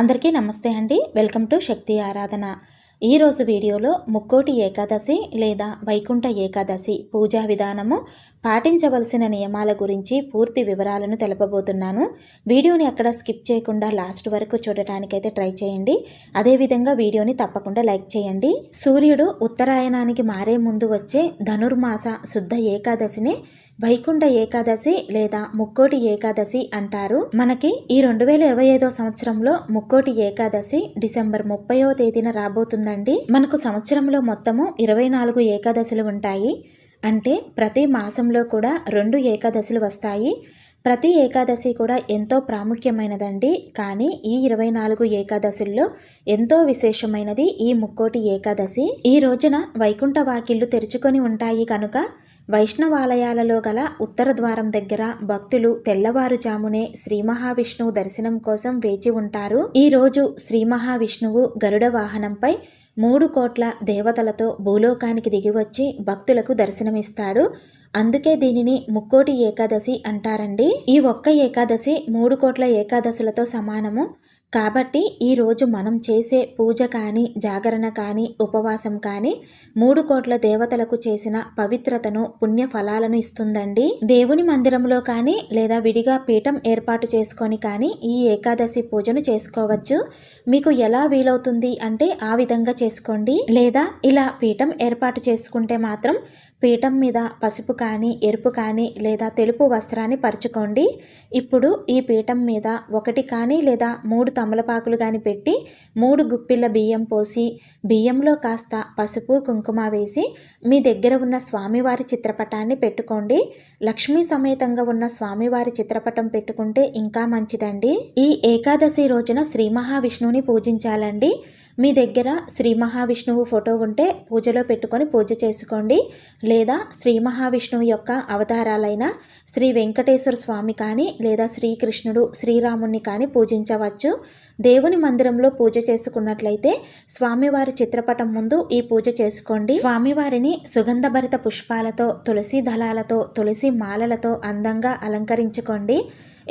అందరికీ నమస్తే అండి. వెల్కమ్ టు శక్తి ఆరాధన. ఈరోజు వీడియోలో ముక్కోటి ఏకాదశి లేదా వైకుంఠ ఏకాదశి పూజా విధానము పాటించవలసిన నియమాల గురించి పూర్తి వివరాలను తెలపబోతున్నాను. వీడియోని అక్కడ స్కిప్ చేయకుండా లాస్ట్ వరకు చూడటానికైతే ట్రై చేయండి. అదేవిధంగా వీడియోని తప్పకుండా లైక్ చేయండి. సూర్యుడు ఉత్తరాయణానికి మారే ముందు వచ్చే ధనుర్మాస శుద్ధ ఏకాదశిని వైకుంఠ ఏకాదశి లేదా ముక్కోటి ఏకాదశి అంటారు. మనకి ఈ రెండు వేల ఇరవై ఐదో సంవత్సరంలో ముక్కోటి ఏకాదశి డిసెంబర్ ముప్పైవ తేదీన రాబోతుందండి. మనకు సంవత్సరంలో మొత్తము ఇరవై నాలుగు ఏకాదశులు ఉంటాయి. అంటే ప్రతి మాసంలో కూడా రెండు ఏకాదశులు వస్తాయి. ప్రతి ఏకాదశి కూడా ఎంతో ప్రాముఖ్యమైనదండి. కానీ ఈ ఇరవై నాలుగు ఏకాదశుల్లో ఎంతో విశేషమైనది ఈ ముక్కోటి ఏకాదశి. ఈ రోజున వైకుంఠ వాకిళ్ళు తెరుచుకొని ఉంటాయి కనుక వైష్ణవాలయాలలో గల ఉత్తర ద్వారం దగ్గర భక్తులు తెల్లవారుజామునే శ్రీ మహావిష్ణువు దర్శనం కోసం వేచి ఉంటారు. ఈ రోజు శ్రీ మహావిష్ణువు గరుడ వాహనంపై మూడు కోట్ల దేవతలతో భూలోకానికి దిగివచ్చి భక్తులకు దర్శనమిస్తాడు. అందుకే దీనిని ముక్కోటి ఏకాదశి అంటారండి. ఈ ఒక్క ఏకాదశి మూడు కోట్ల ఏకాదశులతో సమానము. కాబట్టి ఈరోజు మనం చేసే పూజ కానీ జాగరణ కానీ ఉపవాసం కానీ మూడు కోట్ల దేవతలకు చేసిన పవిత్రతను పుణ్య ఫలాలను ఇస్తుందండి. దేవుని మందిరంలో కానీ లేదా విడిగా పీఠం ఏర్పాటు చేసుకొని కానీ ఈ ఏకాదశి పూజను చేసుకోవచ్చు. మీకు ఎలా వీలవుతుంది అంటే ఆ విధంగా చేసుకోండి. లేదా ఇలా పీఠం ఏర్పాటు చేసుకుంటే మాత్రం పీఠం మీద పసుపు కానీ ఎరుపు కానీ లేదా తెలుపు వస్త్రాన్ని పరుచుకోండి. ఇప్పుడు ఈ పీఠం మీద ఒకటి కానీ లేదా మూడు తమలపాకులు కానీ పెట్టి మూడు గుప్పిళ్ళ బియ్యం పోసి బియ్యంలో కాస్త పసుపు కుంకుమ వేసి మీ దగ్గర ఉన్న స్వామివారి చిత్రపటాన్ని పెట్టుకోండి. లక్ష్మీ సమేతంగా ఉన్న స్వామివారి చిత్రపటం పెట్టుకుంటే ఇంకా మంచిదండి. ఈ ఏకాదశి రోజున శ్రీ మహావిష్ణువుని పూజించాలండి. మీ దగ్గర శ్రీ మహావిష్ణువు ఫోటో ఉంటే పూజలో పెట్టుకొని పూజ చేసుకోండి. లేదా శ్రీ మహావిష్ణువు యొక్క అవతారాలైన శ్రీ వెంకటేశ్వర స్వామి కానీ లేదా శ్రీకృష్ణుడు శ్రీరాముణ్ణి కానీ పూజించవచ్చు. దేవుని మందిరంలో పూజ చేసుకున్నట్లయితే స్వామివారి చిత్రపటం ముందు ఈ పూజ చేసుకోండి. స్వామివారిని సుగంధభరిత పుష్పాలతో తులసి దళాలతో తులసి మాలలతో అందంగా అలంకరించుకోండి.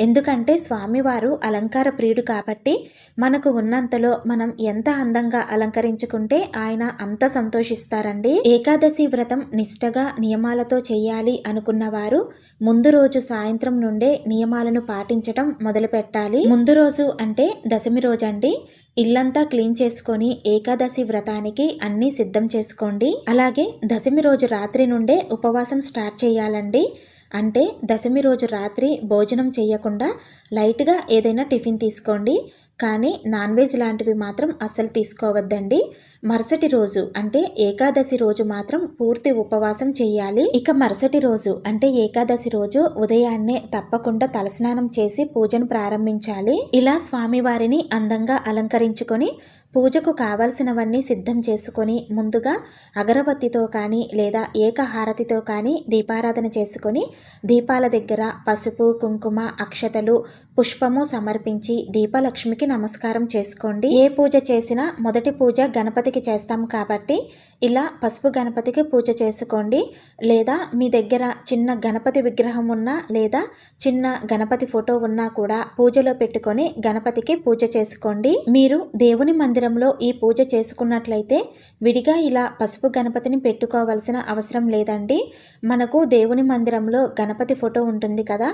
ఎందుకంటే స్వామివారు అలంకార ప్రియుడు కాబట్టి మనకు ఉన్నంతలో మనం ఎంత అందంగా అలంకరించుకుంటే ఆయన అంత సంతోషిస్తారండి. ఏకాదశి వ్రతం నిష్టగా నియమాలతో చేయాలి అనుకున్న వారు ముందు రోజు సాయంత్రం నుండే నియమాలను పాటించటం మొదలుపెట్టాలి. ముందు రోజు అంటే దశమి రోజు అండి ఇల్లంతా క్లీన్ చేసుకొని ఏకాదశి వ్రతానికి అన్నీ సిద్ధం చేసుకోండి. అలాగే దశమి రోజు రాత్రి నుండే ఉపవాసం స్టార్ట్ చేయాలండి. అంటే దశమి రోజు రాత్రి భోజనం చేయకుండా లైట్గా ఏదైనా టిఫిన్ తీసుకోండి. కానీ నాన్ వెజ్ లాంటివి మాత్రం అస్సలు తీసుకోవద్దండి. మరుసటి రోజు అంటే ఏకాదశి రోజు మాత్రం పూర్తి ఉపవాసం చేయాలి. ఇక మరుసటి రోజు అంటే ఏకాదశి రోజు ఉదయాన్నే తప్పకుండా తలస్నానం చేసి పూజను ప్రారంభించాలి. ఇలా స్వామివారిని అందంగా అలంకరించుకొని పూజకు కావలసినవన్నీ సిద్ధం చేసుకొని ముందుగా అగరబత్తితో కానీ లేదా ఏకహారతితో కానీ దీపారాధన చేసుకొని దీపాల దగ్గర పసుపు కుంకుమ అక్షతలు పుష్పము సమర్పించి దీపలక్ష్మికి నమస్కారం చేసుకోండి. ఏ పూజ చేసినా మొదటి పూజ గణపతికి చేస్తాం కాబట్టి ఇలా పసుపు గణపతికి పూజ చేసుకోండి. లేదా మీ దగ్గర చిన్న గణపతి విగ్రహం ఉన్నా లేదా చిన్న గణపతి ఫోటో ఉన్నా కూడా పూజలో పెట్టుకొని గణపతికి పూజ చేసుకోండి. మీరు దేవుని మందిరంలో ఈ పూజ చేసుకున్నట్లయితే విడిగా ఇలా పసుపు గణపతిని పెట్టుకోవాల్సిన అవసరం లేదండి. మనకు దేవుని మందిరంలో గణపతి ఫోటో ఉంటుంది కదా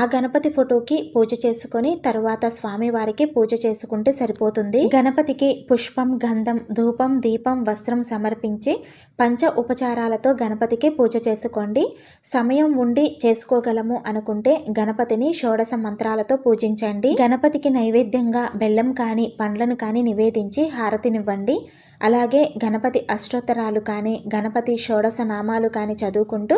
ఆ గణపతి ఫోటోకి పూజ చేసుకొని తరువాత స్వామివారికి పూజ చేసుకుంటే సరిపోతుంది. గణపతికి పుష్పం గంధం ధూపం దీపం వస్త్రం సమర్పించి పంచ ఉపచారాలతో గణపతికి పూజ చేసుకోండి. సమయం ఉండి చేసుకోగలము అనుకుంటే గణపతిని షోడశ మంత్రాలతో పూజించండి. గణపతికి నైవేద్యంగా బెల్లం కానీ పండ్లను కానీ నివేదించి హారతినివ్వండి. అలాగే గణపతి అష్టోత్తరాలు కానీ గణపతి షోడశ నామాలు కానీ చదువుకుంటూ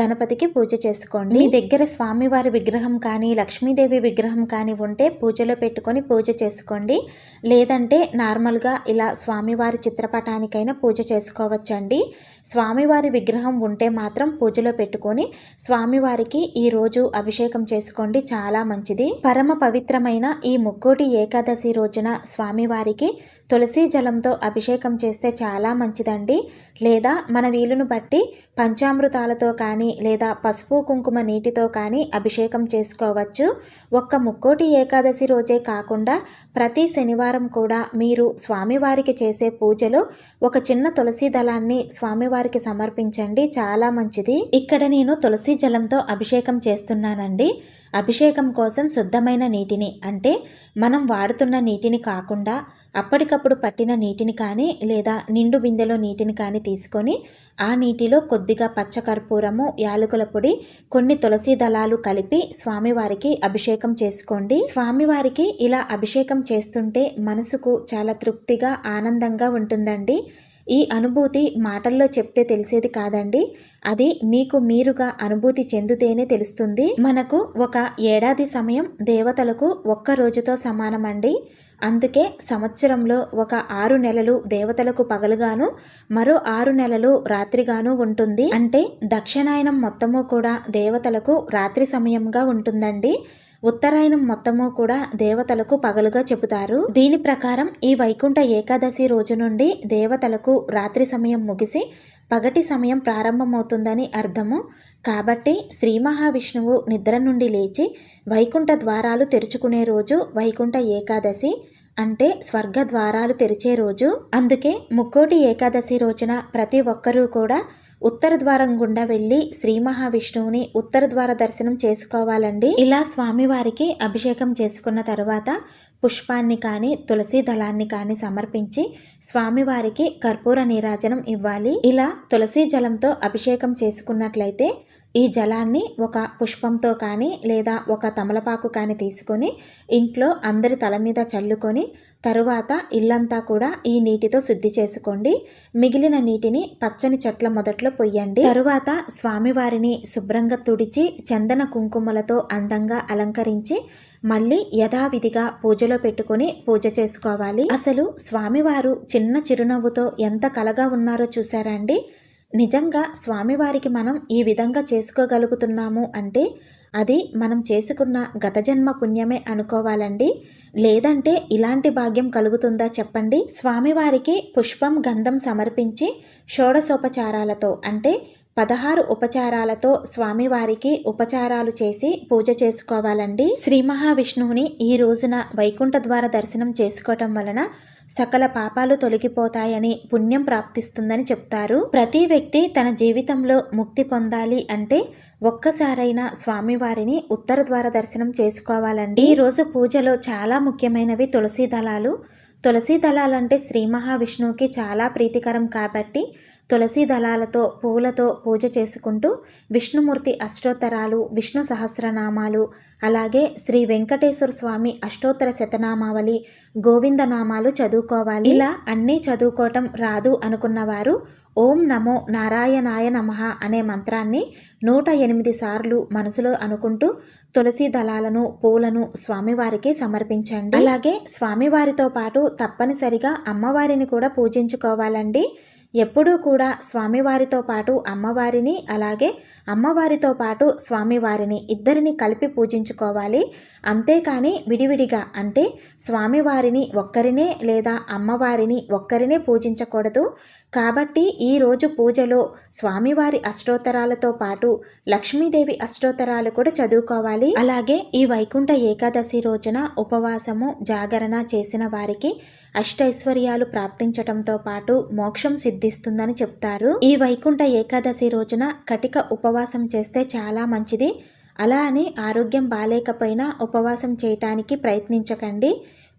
గణపతికి పూజ చేసుకోండి. మీ దగ్గర స్వామివారి విగ్రహం కానీ లక్ష్మీదేవి విగ్రహం కానీ ఉంటే పూజలో పెట్టుకొని పూజ చేసుకోండి. లేదంటే నార్మల్గా ఇలా స్వామివారి చిత్రపటానికైనా పూజ చేసుకోవచ్చండి. స్వామివారి విగ్రహం ఉంటే మాత్రం పూజలో పెట్టుకొని స్వామివారికి ఈరోజు అభిషేకం చేసుకోండి. చాలా మంచిది. పరమ పవిత్రమైన ఈ ముక్కోటి ఏకాదశి రోజున స్వామివారికి తులసి జలంతో అభిషేకం చేస్తే చాలా మంచిదండి. లేదా మన వీలును బట్టి పంచామృతాలతో కానీ లేదా పసుపు కుంకుమ నీటితో కానీ అభిషేకం చేసుకోవచ్చు. ఒక్క ముక్కోటి ఏకాదశి రోజే కాకుండా ప్రతి శనివారం కూడా మీరు స్వామివారికి చేసే పూజలో ఒక చిన్న తులసి దళాన్ని స్వామివారికి సమర్పించండి. చాలా మంచిది. ఇక్కడ నేను తులసి జలంతో అభిషేకం చేస్తున్నానండి. అభిషేకం కోసం శుద్ధమైన నీటిని అంటే మనం వాడుతున్న నీటిని కాకుండా అప్పటికప్పుడు పట్టిన నీటిని కానీ లేదా నిండు బిందెలో నీటిని కానీ తీసుకొని ఆ నీటిలో కొద్దిగా పచ్చకర్పూరము యాలకుల పొడి కొన్ని తులసి దళాలు కలిపి స్వామివారికి అభిషేకం చేసుకోండి. స్వామివారికి ఇలా అభిషేకం చేస్తుంటే మనసుకు చాలా తృప్తిగా ఆనందంగా ఉంటుందండి. ఈ అనుభూతి మాటల్లో చెప్తే తెలిసేది కాదండి. అది మీకు మీరుగా అనుభూతి చెందితేనే తెలుస్తుంది. మనకు ఒక ఏడాది సమయం దేవతలకు ఒక్క రోజుతో సమానమండి. అందుకే సంవత్సరంలో ఒక ఆరు నెలలు దేవతలకు పగలుగాను మరో ఆరు నెలలు రాత్రిగాను ఉంటుంది. అంటే దక్షిణాయనం మొత్తము కూడా దేవతలకు రాత్రి సమయంగా ఉంటుందండి. ఉత్తరాయణం మొత్తము కూడా దేవతలకు పగలుగా చెబుతారు. దీని ప్రకారం ఈ వైకుంఠ ఏకాదశి రోజు నుండి దేవతలకు రాత్రి సమయం ముగిసి పగటి సమయం ప్రారంభమవుతుందని అర్థము. కాబట్టి శ్రీ మహావిష్ణువు నిద్ర నుండి లేచి వైకుంఠ ద్వారాలు తెరుచుకునే రోజు వైకుంఠ ఏకాదశి అంటే స్వర్గ ద్వారాలు తెరిచే రోజు. అందుకే ముక్కోటి ఏకాదశి రోజున ప్రతి ఒక్కరూ కూడా ఉత్తర ద్వారం గుండా వెళ్ళి శ్రీ మహావిష్ణువుని ఉత్తర ద్వార దర్శనం చేసుకోవాలండి. ఇలా స్వామివారికి అభిషేకం చేసుకున్న తర్వాత పుష్పాన్ని కానీ తులసి దళాన్ని కానీ సమర్పించి స్వామివారికి కర్పూర నీరాజనం ఇవ్వాలి. ఇలా తులసి జలంతో అభిషేకం చేసుకున్నట్లయితే ఈ జలాన్ని ఒక పుష్పంతో కానీ లేదా ఒక తమలపాకు కానీ తీసుకొని ఇంట్లో అందరి తల మీద చల్లుకొని తరువాత ఇల్లంతా కూడా ఈ నీటితో శుద్ధి చేసుకోండి. మిగిలిన నీటిని పచ్చని చెట్ల మొదట్లో పొయ్యండి. తరువాత స్వామివారిని శుభ్రంగా తుడిచి చందన కుంకుమలతో అందంగా అలంకరించి మళ్ళీ యథావిధిగా పూజలో పెట్టుకొని పూజ చేసుకోవాలి. అసలు స్వామివారు చిన్న చిరునవ్వుతో ఎంత కలగా ఉన్నారో చూసారండి నిజంగా స్వామివారికి మనం ఈ విధంగా చేసుకోగలుగుతున్నాము అంటే అది మనం చేసుకున్న గత జన్మ పుణ్యమే అనుకోవాలండి. లేదంటే ఇలాంటి భాగ్యం కలుగుతుందా చెప్పండి. స్వామివారికి పుష్పం గంధం సమర్పించి షోడశోపచారాలతో అంటే పదహారు ఉపచారాలతో స్వామివారికి ఉపచారాలు చేసి పూజ చేసుకోవాలండి. శ్రీ మహావిష్ణువుని ఈ రోజున వైకుంఠ ద్వారా దర్శనం చేసుకోవటం వలన సకల పాపాలు తొలగిపోతాయని పుణ్యం ప్రాప్తిస్తుందని చెప్తారు. ప్రతి వ్యక్తి తన జీవితంలో ముక్తి పొందాలి అంటే ఒక్కసారైనా స్వామివారిని ఉత్తర ద్వార దర్శనం చేసుకోవాలండి. ఈరోజు రోజు పూజలో చాలా ముఖ్యమైనవి తులసి దళాలు. తులసి దళాలంటే శ్రీ మహావిష్ణువుకి చాలా ప్రీతికరం కాబట్టి తులసి దళాలతో పూలతో పూజ చేసుకుంటూ విష్ణుమూర్తి అష్టోత్తరాలు విష్ణు సహస్రనామాలు అలాగే శ్రీ వెంకటేశ్వర స్వామి అష్టోత్తర శతనామావళి గోవిందనామాలు చదువుకోవాలి. ఇలా అన్నీ చదువుకోవటం రాదు అనుకున్నవారు ఓం నమో నారాయణాయ నమ అనే మంత్రాన్ని నూట ఎనిమిది సార్లు మనసులో అనుకుంటూ తులసి దళాలను పూలను స్వామివారికి సమర్పించండి. అలాగే స్వామివారితో పాటు తప్పనిసరిగా అమ్మవారిని కూడా పూజించుకోవాలండి. ఎప్పుడూ కూడా స్వామివారితో పాటు అమ్మవారిని అలాగే అమ్మవారితో పాటు స్వామివారిని ఇద్దరిని కలిపి పూజించుకోవాలి. అంతేకాని విడివిడిగా అంటే స్వామివారిని ఒక్కరినే లేదా అమ్మవారిని ఒక్కరినే పూజించకూడదు. కాబట్టి ఈరోజు పూజలో స్వామివారి అష్టోత్తరాలతో పాటు లక్ష్మీదేవి అష్టోత్తరాలు కూడా చదువుకోవాలి. అలాగే ఈ వైకుంఠ ఏకాదశి రోజున ఉపవాసము జాగరణ చేసిన వారికి అష్టైశ్వర్యాలు ప్రాప్తించటంతో పాటు మోక్షం సిద్ధిస్తుందని చెప్తారు. ఈ వైకుంఠ ఏకాదశి రోజున కటిక ఉపవాసం ఉపవాసం చేస్తే చాలా మంచిది. అలా అని ఆరోగ్యం బాగాలేకపోయినా ఉపవాసం చేయటానికి ప్రయత్నించకండి.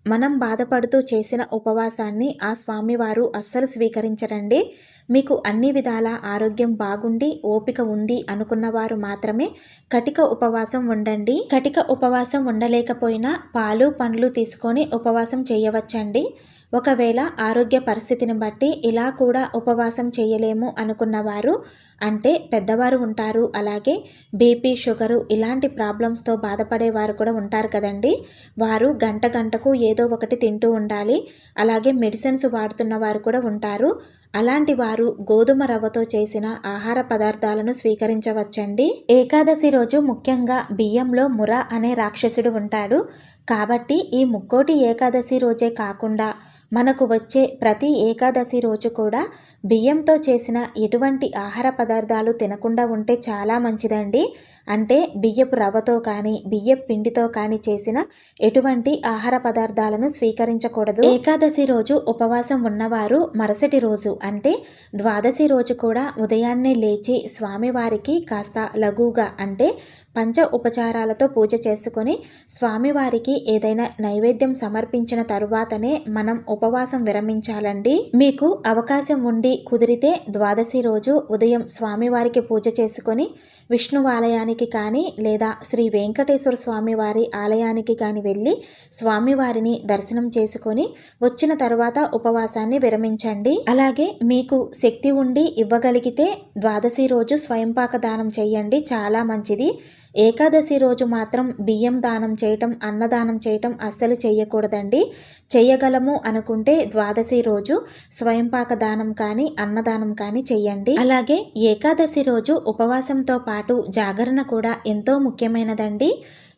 మనం బాధపడుతూ చేసిన ఉపవాసాన్ని ఆ స్వామివారు అస్సలు స్వీకరించరండి. మీకు అన్ని విధాల ఆరోగ్యం బాగుండి ఓపిక ఉంది అనుకున్నవారు మాత్రమే కటిక ఉపవాసం ఉండండి. కటిక ఉపవాసం ఉండలేకపోయినా పాలు పండ్లు తీసుకొని ఉపవాసం చేయవచ్చండి. ఒకవేళ ఆరోగ్య పరిస్థితిని బట్టి ఇలా కూడా ఉపవాసం చేయలేము అనుకున్నవారు అంటే పెద్దవారు ఉంటారు అలాగే బీపీ షుగరు ఇలాంటి ప్రాబ్లమ్స్తో బాధపడేవారు కూడా ఉంటారు కదండి. వారు గంట గంటకు ఏదో ఒకటి తింటూ ఉండాలి. అలాగే మెడిసిన్స్ వాడుతున్న వారు కూడా ఉంటారు. అలాంటి వారు గోధుమ రవ్వతో చేసిన ఆహార పదార్థాలను స్వీకరించవచ్చండి. ఏకాదశి రోజు ముఖ్యంగా బియ్యంలో ముర అనే రాక్షసుడు ఉంటాడు. కాబట్టి ఈ ముక్కోటి ఏకాదశి రోజే కాకుండా మనకు వచ్చే ప్రతి ఏకాదశి రోజు కూడా బియ్యంతో చేసిన ఎటువంటి ఆహార పదార్థాలు తినకుండా ఉంటే చాలా మంచిదండి. అంటే బియ్యపు రవ్వతో కానీ బియ్యపు పిండితో కానీ చేసిన ఎటువంటి ఆహార పదార్థాలను స్వీకరించకూడదు. ఏకాదశి రోజు ఉపవాసం ఉన్నవారు మరుసటి రోజు అంటే ద్వాదశి రోజు కూడా ఉదయాన్నే లేచి స్వామివారికి కాస్త లఘువుగా అంటే పంచ ఉపచారాలతో పూజ చేసుకొని స్వామివారికి ఏదైనా నైవేద్యం సమర్పించిన తరువాతనే మనం ఉపవాసం విరమించాలండి. మీకు అవకాశం ఉండి కుదిరితే ద్వాదశి రోజు ఉదయం స్వామివారికి పూజ చేసుకొని విష్ణు ఆలయానికి కానీ లేదా శ్రీ వెంకటేశ్వర స్వామివారి ఆలయానికి కానీ వెళ్ళి స్వామివారిని దర్శనం చేసుకొని వచ్చిన తర్వాత ఉపవాసాన్ని విరమించండి. అలాగే మీకు శక్తి ఉండి ఇవ్వగలిగితే ద్వాదశి రోజు స్వయంపాక దానం చేయండి. చాలా మంచిది. ఏకాదశి రోజు మాత్రం బియ్యం దానం చేయటం అన్నదానం చేయటం అస్సలు చేయకూడదండి చేయగలము అనుకుంటే ద్వాదశి రోజు స్వయంపాక దానం కానీ అన్నదానం కానీ చెయ్యండి. అలాగే ఏకాదశి రోజు ఉపవాసంతో పాటు జాగరణ కూడా ఎంతో ముఖ్యమైనదండి.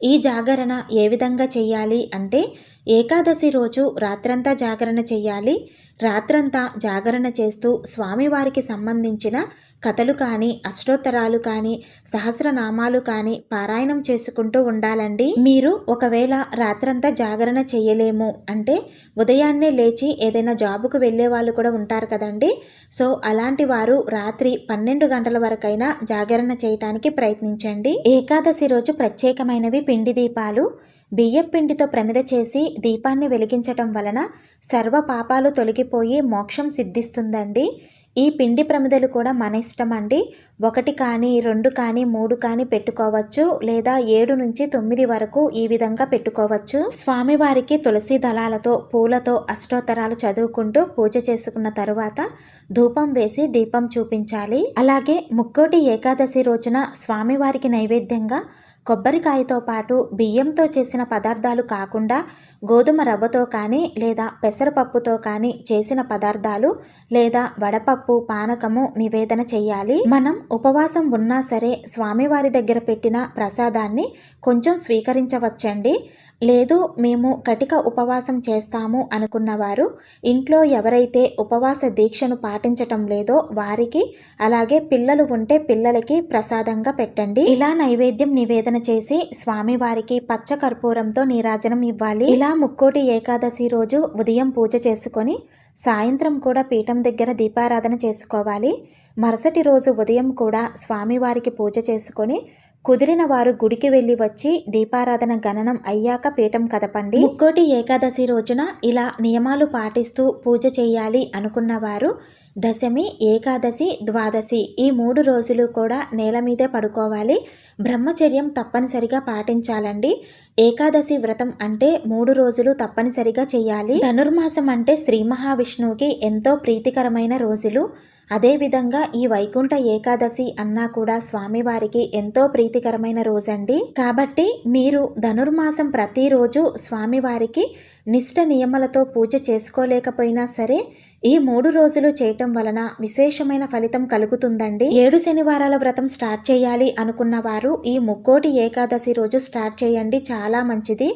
ఈ జాగరణ ఏ విధంగా చేయాలి అంటే ఏకాదశి రోజు రాత్రంతా జాగరణ చేయాలి రాత్రంతా జాగరణ చేస్తూ స్వామివారికి సంబంధించిన కథలు కానీ అష్టోత్తరాలు కానీ సహస్రనామాలు కానీ పారాయణం చేసుకుంటూ ఉండాలండి. మీరు ఒకవేళ రాత్రంతా జాగరణ చేయలేము అంటే ఉదయాన్నే లేచి ఏదైనా జాబుకు వెళ్ళే వాళ్ళు కూడా ఉంటారు కదండి. సో అలాంటి వారు రాత్రి పన్నెండు గంటల వరకైనా జాగరణ చేయటానికి ప్రయత్నించండి. ఏకాదశి రోజు ప్రత్యేకమైనవి పిండి దీపాలు బియ్యపిండితో ప్రమిద చేసి దీపాన్ని వెలిగించటం వలన సర్వ పాపాలు తొలగిపోయి మోక్షం సిద్ధిస్తుందండి. ఈ పిండి ప్రమిదలు కూడా మన ఇష్టం అండి ఒకటి కానీ రెండు కానీ మూడు కానీ పెట్టుకోవచ్చు లేదా ఏడు నుంచి తొమ్మిది వరకు ఈ విధంగా పెట్టుకోవచ్చు. స్వామివారికి తులసి దళాలతో పూలతో అష్టోత్తరాలు చదువుకుంటూ పూజ చేసుకున్న తరువాత ధూపం వేసి దీపం చూపించాలి. అలాగే ముక్కోటి ఏకాదశి రోజున స్వామివారికి నైవేద్యంగా కొబ్బరికాయతో పాటు బియ్యంతో చేసిన పదార్థాలు కాకుండా గోధుమ రవ్వతో కానీ లేదా పెసరపప్పుతో కానీ చేసిన పదార్థాలు లేదా వడపప్పు పానకము నివేదన చేయాలి. మనం ఉపవాసం ఉన్నా సరే స్వామివారి దగ్గర పెట్టిన ప్రసాదాన్ని కొంచెం స్వీకరించవచ్చండి. లేదు మేము కటిక ఉపవాసం చేస్తాము అనుకున్నవారు ఇంట్లో ఎవరైతే ఉపవాస దీక్షను పాటించటం లేదో వారికి అలాగే పిల్లలు ఉంటే పిల్లలకి ప్రసాదంగా పెట్టండి. ఇలా నైవేద్యం నివేదన చేసి స్వామివారికి పచ్చ కర్పూరంతో నీరాజనం ఇవ్వాలి. ఇలా ముక్కోటి ఏకాదశి రోజు ఉదయం పూజ చేసుకొని సాయంత్రం కూడా పీఠం దగ్గర దీపారాధన చేసుకోవాలి. మరుసటి రోజు ఉదయం కూడా స్వామివారికి పూజ చేసుకొని కుదిరిన వారు గుడికి వెళ్ళి వచ్చి దీపారాధన గణనం అయ్యాక పీఠం కదపండి. ముక్కోటి ఏకాదశి రోజున ఇలా నియమాలు పాటిస్తూ పూజ చేయాలి అనుకున్నవారు దశమి ఏకాదశి ద్వాదశి ఈ మూడు రోజులు కూడా నేల మీదే పడుకోవాలి. బ్రహ్మచర్యం తప్పనిసరిగా పాటించాలండి. ఏకాదశి వ్రతం అంటే మూడు రోజులు తప్పనిసరిగా చేయాలి. ధనుర్మాసం అంటే శ్రీ మహావిష్ణువుకి ఎంతో ప్రీతికరమైన రోజులు. అదేవిధంగా ఈ వైకుంఠ ఏకాదశి అన్నా కూడా స్వామివారికి ఎంతో ప్రీతికరమైన రోజండి. కాబట్టి మీరు ధనుర్మాసం ప్రతిరోజు స్వామివారికి నిష్ట నియమాలతో పూజ చేసుకోలేకపోయినా సరే ఈ మూడు రోజులు చేయటం వలన విశేషమైన ఫలితం కలుగుతుందండి. ఏడు శనివారాల వ్రతం స్టార్ట్ చేయాలి అనుకున్న వారు ఈ ముక్కోటి ఏకాదశి రోజు స్టార్ట్ చేయండి. చాలా మంచిది.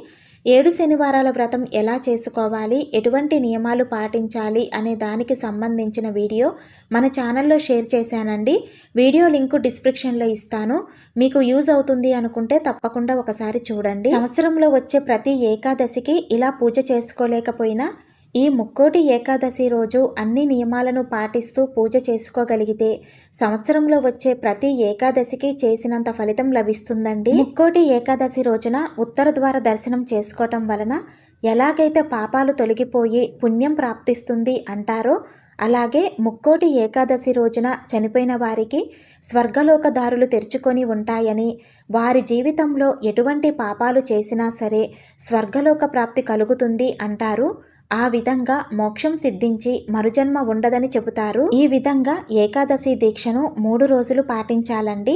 ఏడు శనివారాల వ్రతం ఎలా చేసుకోవాలి? ఎటువంటి నియమాలు పాటించాలి? అనే దానికి సంబంధించిన వీడియో మన ఛానల్లో షేర్ చేశానండి. వీడియో లింకు డిస్క్రిప్షన్లో ఇస్తాను. మీకు యూజ్ అవుతుంది అనుకుంటే తప్పకుండా ఒకసారి చూడండి. సంవత్సరంలో వచ్చే ప్రతి ఏకాదశికి ఇలా పూజ చేసుకోలేకపోయినా ఈ ముక్కోటి ఏకాదశి రోజు అన్ని నియమాలను పాటిస్తూ పూజ చేసుకోగలిగితే సంవత్సరంలో వచ్చే ప్రతి ఏకాదశికి చేసినంత ఫలితం లభిస్తుందండి. ముక్కోటి ఏకాదశి రోజున ఉత్తర ద్వార దర్శనం చేసుకోవటం వలన ఎలాగైతే పాపాలు తొలగిపోయి పుణ్యం ప్రాప్తిస్తుంది అంటారో అలాగే ముక్కోటి ఏకాదశి రోజున చనిపోయిన వారికి స్వర్గలోక దారులు తెరుచుకొని ఉంటాయని వారి జీవితంలో ఎటువంటి పాపాలు చేసినా సరే స్వర్గలోక ప్రాప్తి కలుగుతుంది అంటారు. ఆ విధంగా మోక్షం సిద్ధించి మరుజన్మ ఉండదని చెబుతారు. ఈ విధంగా ఏకాదశి దీక్షను మూడు రోజులు పాటించాలండి.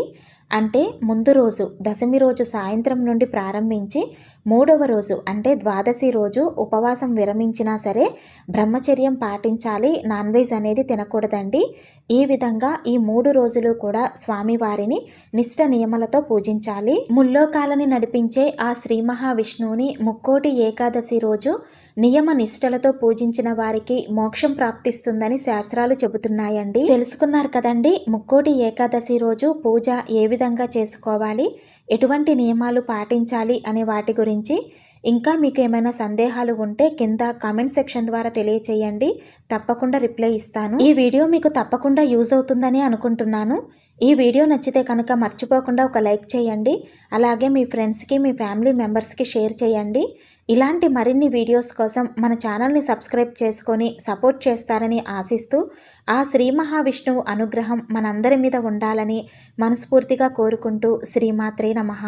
అంటే ముందు రోజు దశమి రోజు సాయంత్రం నుండి ప్రారంభించి మూడవ రోజు అంటే ద్వాదశి రోజు ఉపవాసం విరమించినా సరే బ్రహ్మచర్యం పాటించాలి నాన్ వెజ్ అనేది తినకూడదండి. ఈ విధంగా ఈ మూడు రోజులు కూడా స్వామివారిని నిష్ట నియమలతో పూజించాలి. ముల్లోకాలని నడిపించే ఆ శ్రీ మహావిష్ణువుని ముక్కోటి ఏకాదశి రోజు నియమ నిష్ఠలతో పూజించిన వారికి మోక్షం ప్రాప్తిస్తుందని శాస్త్రాలు చెబుతున్నాయండి. తెలుసుకున్నారు కదండి ముక్కోటి ఏకాదశి రోజు పూజ ఏ విధంగా చేసుకోవాలి ఎటువంటి నియమాలు పాటించాలి అనే వాటి గురించి. ఇంకా మీకు ఏమైనా సందేహాలు ఉంటే కింద కామెంట్ సెక్షన్ ద్వారా తెలియచేయండి తప్పకుండా రిప్లై ఇస్తాను. ఈ వీడియో మీకు తప్పకుండా యూజ్ అవుతుందని అనుకుంటున్నాను. ఈ వీడియో నచ్చితే కనుక మర్చిపోకుండా ఒక లైక్ చేయండి అలాగే మీ ఫ్రెండ్స్కి మీ ఫ్యామిలీ మెంబర్స్కి షేర్ చేయండి. ఇలాంటి మరిన్ని వీడియోస్ కోసం మన ఛానల్ని సబ్స్క్రైబ్ చేసుకొని సపోర్ట్ చేస్తారని ఆశిస్తూ ఆ శ్రీ మహావిష్ణువు అనుగ్రహం మనందరి మీద ఉండాలని మనస్ఫూర్తిగా కోరుకుంటూ శ్రీమాత్రే నమః.